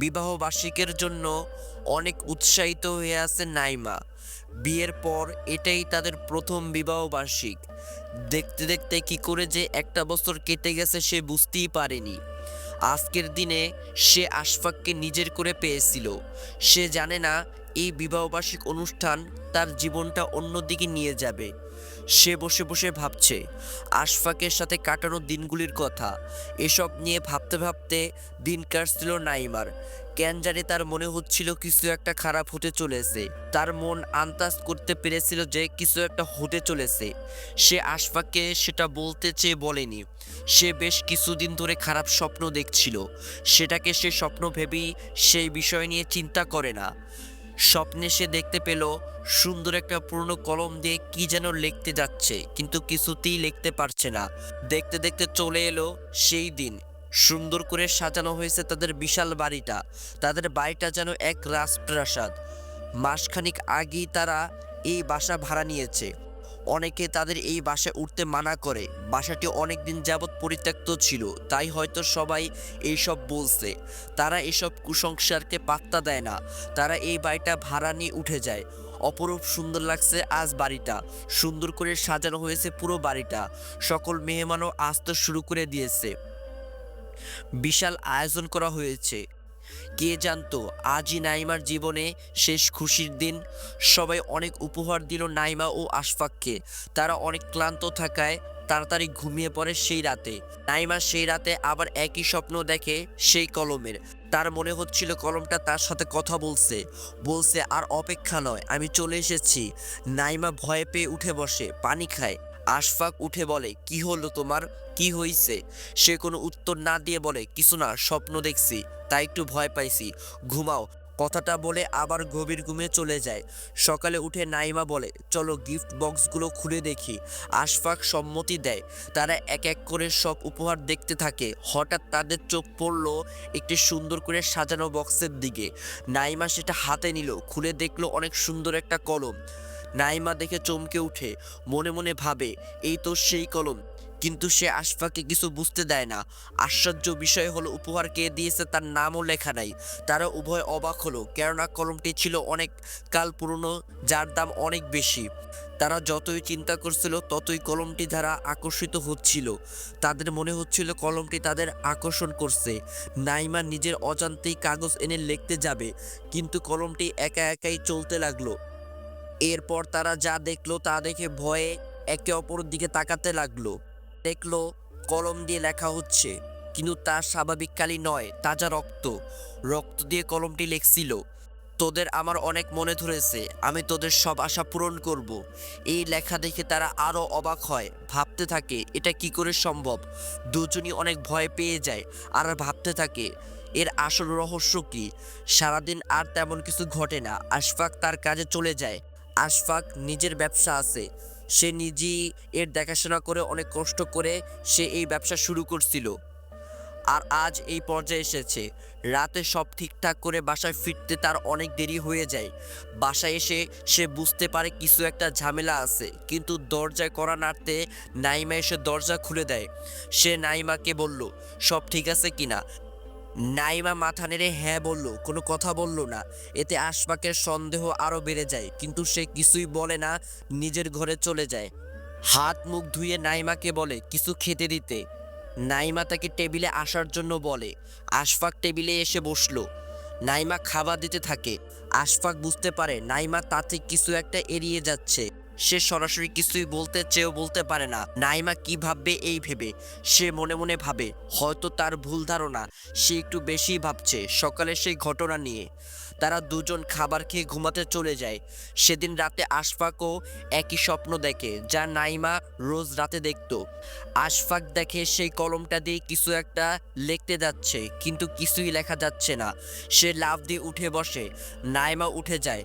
বিবাহ বার্ষিকের জন্য অনেক উৎসাহিত হয়ে আছে নাইমা। বিয়ের পর এটাই তাদের প্রথম বিবাহ বার্ষিক দেখতে দেখতে কি করে যে একটা বছর কেটে গেছে সে বুঝতেই পারেনি। আজকের দিনে সে আশফাককে নিজের করে পেয়েছিল। সে জানে না এই বিবাহবার্ষিক অনুষ্ঠান তার জীবনটা অন্যদিকে নিয়ে যাবে। সে বসে বসে ভাবছে, আশফাকের সাথে কাটানো দিনগুলির কথা। এসব নিয়ে ভাবতে ভাবতে দিন কাটছিল নাইমার। কেন জানি তার মনে হচ্ছিল কিছু একটা খারাপ হতে চলেছে। তার মন আন্দাজ করতে পেরেছিল যে কিছু একটা হতে চলেছে। সে আশফাককে সেটা বলতে চেয়ে বলেনি। সে বেশ কিছুদিন ধরে খারাপ স্বপ্ন দেখছিল। সেটাকে সে স্বপ্ন ভেবেই সেই বিষয় নিয়ে চিন্তা করে না। স্বপ্নে সে দেখতে পেল সুন্দর একটা পুরনো কলম দিয়ে কি যেন লিখতে যাচ্ছে, কিন্তু কিছুতেই লিখতে পারছে না। দেখতে দেখতে চলে এলো সেই দিন। সুন্দর করে সাজানো হয়েছে তাদের বিশাল বাড়িটা। তাদের বাড়িটা যেন এক রাজপ্রাসাদ। মাসখানিক আগেই তারা এই বাসা ভাড়া নিয়েছে। অনেকে তাদের এই বাসায় উঠতে মানা করে। বাসাটি অনেক দিন যাবৎ পরিত্যক্ত ছিল, তাই হয়তো সবাই এইসব বলছে। তারা এসব কুসংস্কারকে পাত্তা দেয় না। তারা এই বাড়িটা ভাড়া নিয়ে উঠে যায়। অপরূপ সুন্দর লাগছে আজ বাড়িটা। সুন্দর করে সাজানো হয়েছে পুরো বাড়িটা। সকল মেহমানও আসতে শুরু করে দিয়েছে। বিশাল আয়োজন করা হয়েছে। কে জানতো আজই নাইমার জীবনে শেষ খুশির দিন? সবাই অনেক উপহার দিল নাইমা ও আশফাককে। তারা অনেক ক্লান্ত থাকায় তাড়াতাড়ি ঘুমিয়ে পড়ে সেই রাতে। নাইমা সেই রাতে আবার একই স্বপ্ন দেখে সেই কলমের। তার মনে হচ্ছিল কলমটা তার সাথে কথা বলছে। বলছে, আর অপেক্ষা নয়, আমি চলে এসেছি। নাইমা ভয়ে পেয়ে উঠে বসে, পানি খায়। আশফাক উঠে বলে, কি হলো তোমার? কি হইছে? সে কোনো উত্তর না দিয়ে বলে, কিছু না, স্বপ্ন দেখছি, তাই একটু ভয় পাইছি। ঘুমাও। কথাটা বলে আবার গভীর ঘুমে চলে যায়। সকালে উঠে নাইমা বলে, চলো গিফট বক্সগুলো খুলে দেখি। আশফাক সম্মতি দেয়। তারা এক এক করে সব উপহার দেখতে থাকে। হঠাৎ তাদের চোখ পড়ল একটি সুন্দর করে সাজানো বক্সের দিকে। নাইমা সেটা হাতে নিল, খুলে দেখল অনেক সুন্দর একটা কলম। নাইমা দেখে চমকে উঠে, মনে মনে ভাবে, এই তো সেই কলম। কিন্তু সে আশফাকে কিছু বুঝতে দেয় না। আশ্চর্য বিষয় হলো উপহার কে দিয়েছে তার নামও লেখা নাই। তারা উভয় অবাক হলো, কেননা কলমটি ছিল অনেক কাল পুরনো, যার দাম অনেক বেশি। তারা যতই চিন্তা করছিল, ততই কলমটি দ্বারা আকর্ষিত হচ্ছিল। তাদের মনে হচ্ছিল কলমটি তাদের আকর্ষণ করছে। নাইমা নিজের অজান্তেই কাগজ এনে লিখতে যাবে, কিন্তু কলমটি একা একাই চলতে লাগল। এরপর তারা যা দেখল তা দেখে ভয়ে একে অপরের দিকে তাকাতে লাগল। দেখল, কলম দিয়ে লেখা হচ্ছে, কিন্তু তা স্বাভাবিক কালি নয়, তাজা রক্ত। রক্ত দিয়ে কলমটি লেখছিল, তোদের আমার অনেক মনে ধরেছে, আমি তোদের সব আশা পূরণ করব। এই লেখা দেখে তারা আরও অবাক হয়, ভাবতে থাকে, এটা কি করে সম্ভব? দুজনই অনেক ভয় পেয়ে যায়, আর ভাবতে থাকে, এর আসল রহস্য কি? সারাদিন আর তেমন কিছু ঘটে না, আশফাক তার কাজে চলে যায় আশফাক নিজের ব্যবসা আছে। সে নিজেই এর দেখাশোনা করে অনেক কষ্ট করে সে এই ব্যবসা শুরু করছিল। আর আজ এই পর্যায়ে এসেছে। রাতে সব ঠিকঠাক করে বাসায় ফিরতে তার অনেক দেরি হয়ে যায়। বাসায় এসে সে বুঝতে পারে কিছু একটা ঝামেলা আছে। কিন্তু দরজায় করা নাড়তে নাইমা এসে দরজা খুলে দেয়। সে নাইমাকে বলল, সব ঠিক আছে কিনা? নাইমা মাথা নেড়ে হ্যাঁ বলল, কোনো কথা বলল না। এতে আশফাকের সন্দেহ আরও বেড়ে যায়, কিন্তু সে কিছুই বলে না, নিজের ঘরে চলে যায়। হাত মুখ ধুয়ে নাইমাকে বলে, কিছু খেতে দিতে। নাইমা তাকে টেবিলে আসার জন্য বলে। আশফাক টেবিলে এসে বসল। নাইমা খাবার দিতে থাকে। আশফাক বুঝতে পারে, নাইমা তাতে কিছু একটা এড়িয়ে যাচ্ছে। সে সরাসরি কিছুই বলতে চেয়েও বলতে পারে না। নাইমা কি ভাববে এই ভেবে। সে মনে মনে ভাবে, হয়তো তার ভুল ধারণা, সে একটু বেশি ভাবছে সকালে সেই ঘটনা নিয়ে। তারা দুজন খাবার খেয়ে ঘুমাতে চলে যায়। সেদিন রাতে আশফাকও একই স্বপ্ন দেখে, যা নাইমা রোজ রাতে দেখতো। আশফাক দেখে সেই কলমটা দিয়ে কিছু একটা লিখতে যাচ্ছে, কিন্তু কিছুই লেখা যাচ্ছে না। সে লাভ দিয়ে উঠে বসে, নাইমা উঠে যায়।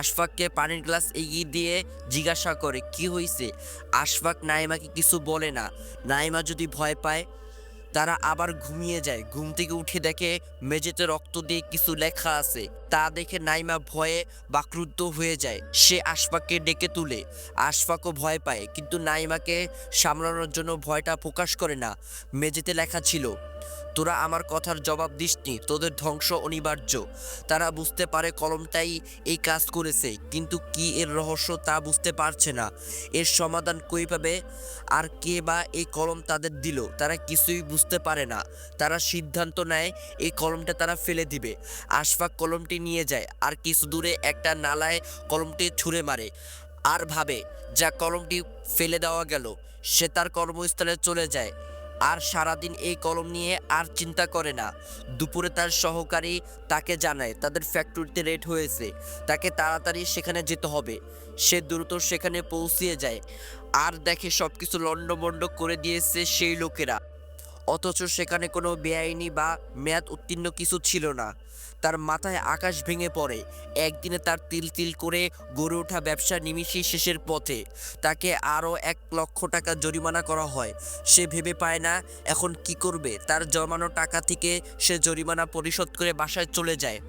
আশফাককে পানির গ্লাস এগিয়ে দিয়ে জিজ্ঞাসা করে, কি হয়েছে আশফাক নাইমাকে কিছু বলে না। নাইমা যদি ভয় পায় তারা আবার ঘুমিয়ে যায়। ঘুম থেকে উঠে দেখে মেঝেতে রক্ত দিয়ে কিছু লেখা আছে। তা দেখে নাইমা ভয়ে বাক্রুদ্ধ হয়ে যায়। সে আশফাককে ডেকে তুলে। আশফাকও ভয় পায়, কিন্তু নাইমাকে সামলানোর জন্য ভয়টা প্রকাশ করে না। মেঝেতে লেখা ছিল তোরা আমার কথার জবাব দিসনি, তোদের ধ্বংস অনিবার্য। তারা বুঝতে পারে কলমটাই এই কাজ করেছে, কিন্তু কি এর রহস্য তা বুঝতে পারছে না। এর সমাধান কই পাবে? আর কে বা এই কলম তাদের দিল? তারা কিছুই বুঝতে পারে না। তারা সিদ্ধান্ত নেয়, এই কলমটা তারা ফেলে দিবে। আশফাক কলমটি নিয়ে যায়, আর কিছু দূরে একটা নালায় কলমটি ছুঁড়ে মারে। আর ভাবে, যা কলমটি ফেলে দেওয়া গেল, সে তার কর্মস্থলে চলে যায়। আর সারাদিন এই কলম নিয়ে আর চিন্তা করে না। দুপুরে তার সহকারী তাকে জানায়, তাদের ফ্যাক্টরিতে রেট হয়েছে, তাকে তাড়াতাড়ি সেখানে যেতে হবে। সে দ্রুত সেখানে পৌঁছিয়ে যায়। আর দেখে সব কিছু লণ্ডমণ্ড করে দিয়েছে সেই লোকেরা। অথচ সেখানে কোনো বেআইনি বা মেয়াদ উত্তীর্ণ কিছু ছিল না। তার মাথায় আকাশ ভেঙে পড়ে। একদিনে তার তিল তিল করে গড়ে ওঠা ব্যবসা নিমিষেই শেষের পথে। তাকে আরও এক লক্ষ টাকা জরিমানা করা হয়। সে ভেবে পায় না, এখন কি করবে? তার জমানো টাকা থেকে সে জরিমানা পরিশোধ করে বাসায় চলে যায়।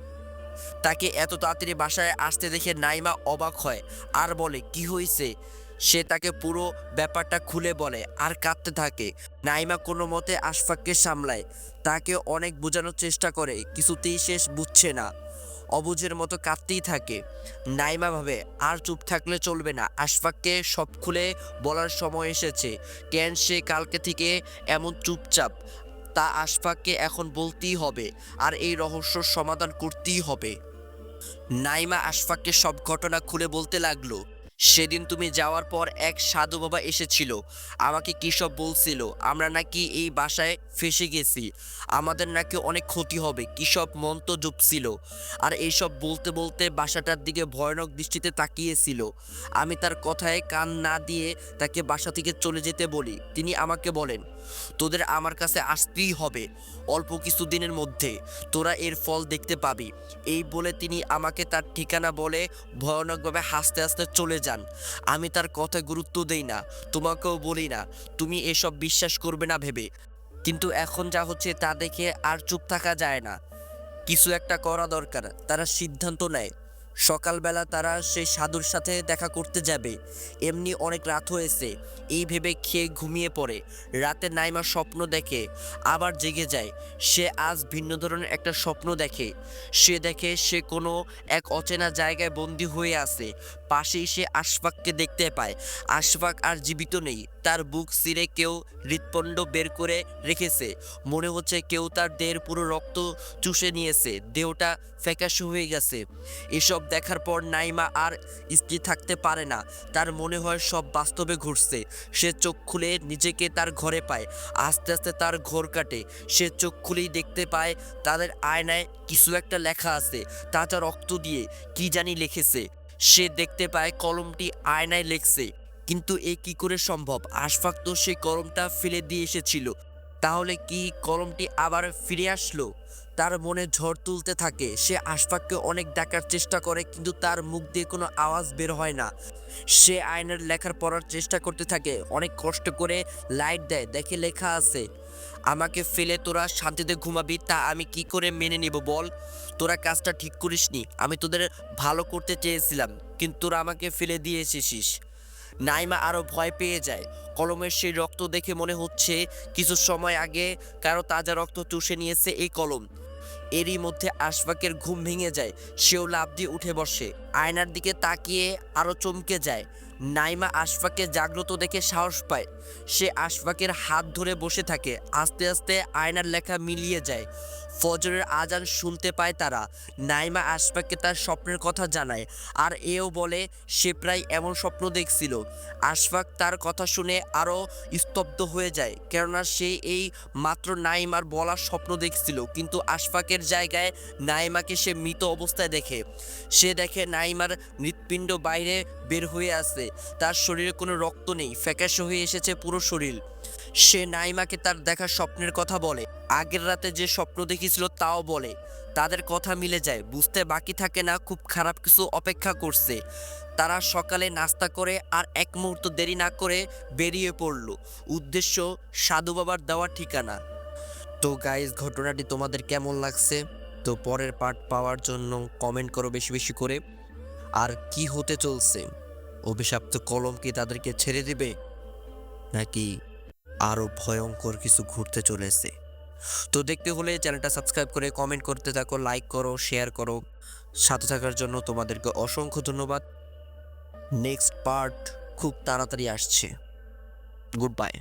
তাকে এত তাড়াতাড়ি বাসায় আসতে দেখে নাইমা অবাক হয়। আর বলে, কি হয়েছে সে তাকে পুরো ব্যাপারটা খুলে বলে আর কাঁদতে থাকে। নাইমা কোনো মতে আশফাককে সামলায়। তাকে অনেক বোঝানোর চেষ্টা করে, কিছুতেই শেষ বুঝছে না। অবুঝের মতো কাঁদতেই থাকে। নাইমা ভাবে, আর চুপ থাকলে চলবে না। আশফাককে সব খুলে বলার সময় এসেছে। কেন সে কালকে থেকে এমন চুপচাপ? তা আশফাককে এখন বলতেই হবে আর এই রহস্যর সমাধান করতেই হবে। নাইমা আশফাককে সব ঘটনা খুলে বলতে লাগল। সেদিন তুমি যাওয়ার পর এক সাধু বাবা এসেছিল। আমাকে কী সব বলছিল? আমরা নাকি এই বাসায় ফেসে গেছি। আমাদের নাকি অনেক ক্ষতি হবে। কী সব মন্ত্র ডুবছিল। আর এইসব বলতে বলতে বাসাটার দিকে ভয়ানক দৃষ্টিতে তাকিয়েছিল। আমি তার কথায় কান না দিয়ে তাকে বাসা থেকে চলে যেতে বলি। তিনি আমাকে বলেন তোদের আমার কাছে আসতেই হবে অল্প কিছু দিনের মধ্যে। তোরা এর ফল দেখতে পাবি। এই বলে তিনি আমাকে তার ঠিকানা বলে ভয়ানকভাবে হাসতে হাসতে চলে যান। আমি তার কথায় গুরুত্ব দেই না, তোমাকেও বলি না, তুমি এসব বিশ্বাস করবে না ভেবে। কিন্তু এখন যা হচ্ছে তা দেখে আর চুপ থাকা যায় না। কিছু একটা করা দরকার, তারা সিদ্ধান্ত নেয়। সকালবেলা তারা সেই সাধুর সাথে দেখা করতে যাবে। এমনি অনেক রাত হয়েছে। এই ভেবে খেয়ে ঘুমিয়ে পড়ে। রাতে নাইমা স্বপ্ন দেখে, আবার জেগে যায়। সে আজ ভিন্ন ধরনের একটা স্বপ্ন দেখে। সে দেখে সে কোনো এক অচেনা জায়গায় বন্দি হয়ে আছে। পাশেই সে আশফাককে দেখতে পায়। আশফাক আর জীবিত নেই। তার বুক সিরে কেউ হৃৎপণ্ড বের করে রেখেছে। মনে হচ্ছে কেউ তার দেহের পুরো রক্ত চুষে নিয়েছে। দেহটা ফ্যাকাশে হয়ে গেছে। এসব দেখার পর নাইমা আর স্থির থাকতে পারে না। তার মনে হয় সব বাস্তবে ঘুরছে। সে চোখ খুলে নিজেকে তার ঘরে পায়। আস্তে আস্তে তার ঘোর কাটে। সে চোখ খুলেই দেখতে পায় তাদের আয়নায় কিছু একটা লেখা আছে। তাজা রক্ত দিয়ে কি জানি লিখেছে। সে দেখতে পায় কলমটি আয়নায় লেখছে। কিন্তু এ কি করে সম্ভব? আশফাক তো সেই কলমটা ফেলে দিয়ে এসেছিল। তাহলে কি কলমটি আবার ফিরে আসলো? তার মনে ঝড় তুলতে থাকে। সে আশফাককে অনেক ডাকার চেষ্টা করে, কিন্তু তার মুখ দিয়ে কোনো আওয়াজ বের হয় না। সে আয়নার লেখার পড়ার চেষ্টা করতে থাকে, অনেক কষ্ট করে লাইট দেয়, দেখে লেখা আছে, আমাকে ফেলে তোরা শান্তিতে ঘুমাবি, তা আমি কি করে মেনে নিব বল? তোরা কাজটা ঠিক করিসনি, আমি তোদের ভালো করতে চেয়েছিলাম, কিন্তু তোরা আমাকে ফেলে দিয়ে এসেছিস। নাইমা আরও ভয় পেয়ে যায়। কলমের সেই রক্ত দেখে মনে হচ্ছে, কিছু সময় আগে কারও তাজা রক্ত চুষে নিয়েছে এই কলম। এরই মধ্যে আশফাকের ঘুম ভেঙে যায়। সেও লাভ দিয়ে উঠে বসে। আয়নার দিকে তাকিয়ে আরও চমকে যায়। নাইমা আশফাককে জাগ্রত দেখে সাহস পায়। সে আশফাকের হাত ধরে বসে থাকে, আস্তে আস্তে আয়নার লেখা মিলিয়ে যায়। ফজরের আজান শুনতে পায় তারা। নাইমা আশফাককে তার স্বপ্নের কথা জানায়, আর এও বলে, সে প্রায় এমন স্বপ্ন দেখছিল। আশফাক তার কথা শুনে আরও স্তব্ধ হয়ে যায়, কেননা সে এই মাত্র নাইমার বলার স্বপ্ন দেখছিল, কিন্তু আশফাকের জায়গায় নাইমাকে সে মৃত অবস্থায় দেখে। সে দেখে নাইমার হৃৎপিণ্ড বাইরে বের হয়ে আসে। তার শরীরে কোনো রক্ত নেই, ফ্যাকাশে হয়ে এসেছে পুরো শরীর। সে নাইমাকে তার দেখা স্বপ্নের কথা বলে। আগের রাতে যে স্বপ্ন দেখেছিল তাও বলে। তাদের কথা মিলে যায়, বুঝতে বাকি থাকে না, খুব খারাপ কিছু অপেক্ষা করছে। তারা সকালে নাস্তা করে আর এক মুহূর্ত দেরি না করে বেরিয়ে পড়ল। উদ্দেশ্য, সাধু বাবার দেওয়ার ঠিকানা। তো গাইস ঘটনাটি তোমাদের কেমন লাগছে? তো পরের পার্ট পাওয়ার জন্য কমেন্ট করো বেশি বেশি করে। আর কি হতে চলছে? অভিশপ্ত কলম কি তাদেরকে ছেড়ে দিবে? নাকি আরও ভয়ঙ্কর কিছু ঘুরতে চলেছে তো দেখতে হলে চ্যানেলটা সাবস্ক্রাইব করে কমেন্ট করতে থাকো লাইক করো শেয়ার করো। সাথে থাকার জন্য তোমাদেরকে অসংখ্য ধন্যবাদ। নেক্সট পার্ট খুব তাড়াতাড়ি আসছে। Good bye